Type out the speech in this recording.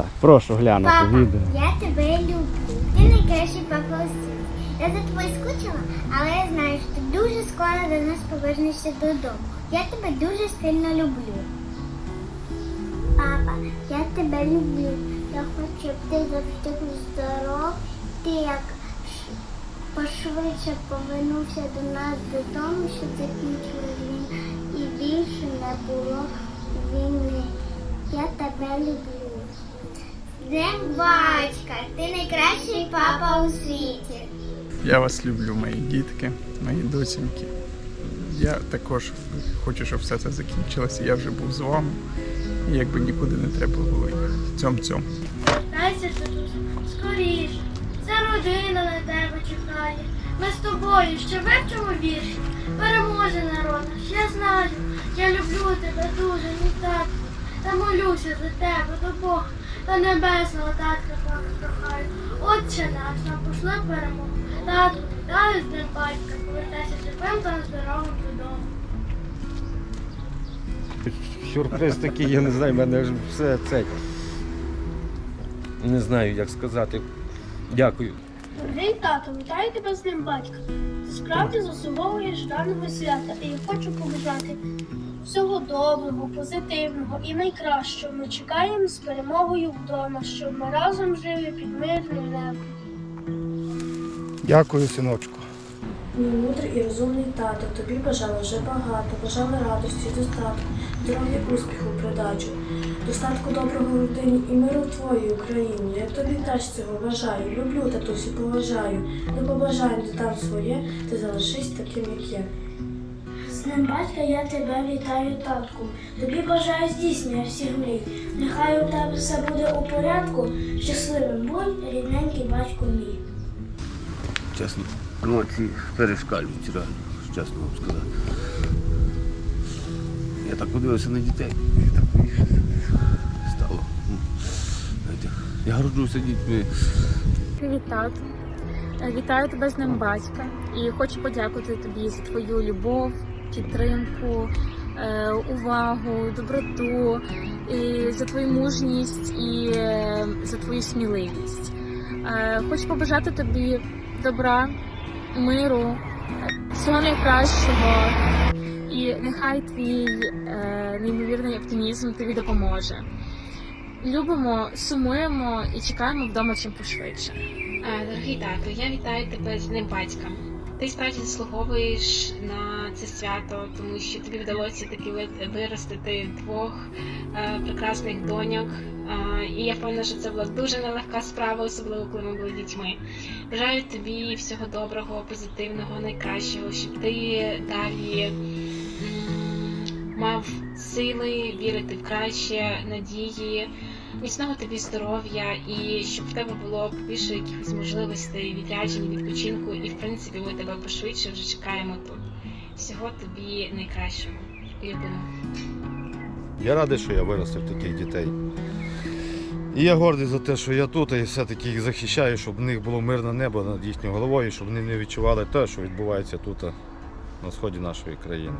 Так, прошу глянути Папа, відео. я тебе люблю. Ти найкращий папа у світі. Я за тобою скучила, але я знаю, що ти дуже скоро до нас повернешся додому. Я тебе дуже сильно люблю. Папа, я тебе люблю. Я хочу, щоб ти завжди був здоров. Ти як пошвидше повернувся до нас додому, щоб закінчили війну і більше не було війни. Я тебе люблю. День батька, ти найкращий папа у світі. Я вас люблю, мої дітки, мої доченьки. Я також хочу, щоб все це закінчилося. Я вже був з вами. І якби нікуди не треба було. Цьом-цьом. Найся тут скоріш. Ця родина на тебе чекає. Ми з тобою ще вивчимо вірші. Переможе народ наш, я знаю. Я люблю тебе дуже, мій татку. Та молюся за тебе до Бога. Та небесного татка прохаю. Отче наш, нам пошли перемогу. Тату, вітаю з днем батька. Повертайся живим та здоровим додому. Сюрприз такий, я не знаю, в мене ж все це. Не знаю, як сказати. Дякую. Дорогий тато, вітаю тебе з ним батька. Ти справді заслуговуєш даного свята, і я хочу побажати всього доброго, позитивного і найкращого. Ми чекаємо з перемогою вдома, щоб ми разом жили під мирним небом. Дякую, синочку. Мій мудрий і розумний тато, тобі бажала вже багато, бажала радості, достатку, здоров'я, успіху, придачу, достатку доброго родині і миру твоїй Україні. Як тобі теж цього бажаю, люблю татусі, поважаю, не побажаю додам своє, ти залишись таким, як є. З ним батька я тебе вітаю, татку. Тобі бажаю здійснення всіх мрій. Нехай у тебе все буде у порядку. Щасливим будь, рідненький батько мій. Чесно, емоції перешкалюють реально, чесно вам сказати. Я так подивився на дітей, і так стало. Я горджуся дітьми. Привіт, тату. Е, Вітаю тебе з ним батька і хочу подякувати тобі за твою любов, підтримку, е, увагу, доброту, і за твою мужність і е, за твою сміливість. Хочу побажати тобі добра, миру, всього найкращого. І нехай твій е, неймовірний оптимізм тобі допоможе. Любимо, сумуємо і чекаємо вдома чим пошвидше. Е, Дорогий тато, я вітаю тебе з ним батька. Ти справді заслуговуєш на це свято, тому що тобі вдалося таки ви- виростити двох е, прекрасних доньок. Е, і я впевнена, що це була дуже нелегка справа, особливо коли ми були дітьми. Бажаю тобі всього доброго, позитивного, найкращого, щоб ти далі мав сили вірити в краще, надії. Міцного тобі здоров'я і щоб в тебе було більше якихось можливостей відряджень, відпочинку, і в принципі ми тебе пошвидше вже чекаємо тут. Всього тобі найкращого. Любимо. Я радий, що я виростив таких дітей. І я гордий за те, що я тут і все-таки їх захищаю, щоб в них було мирне небо над їхньою головою, щоб вони не відчували те, що відбувається тут на сході нашої країни.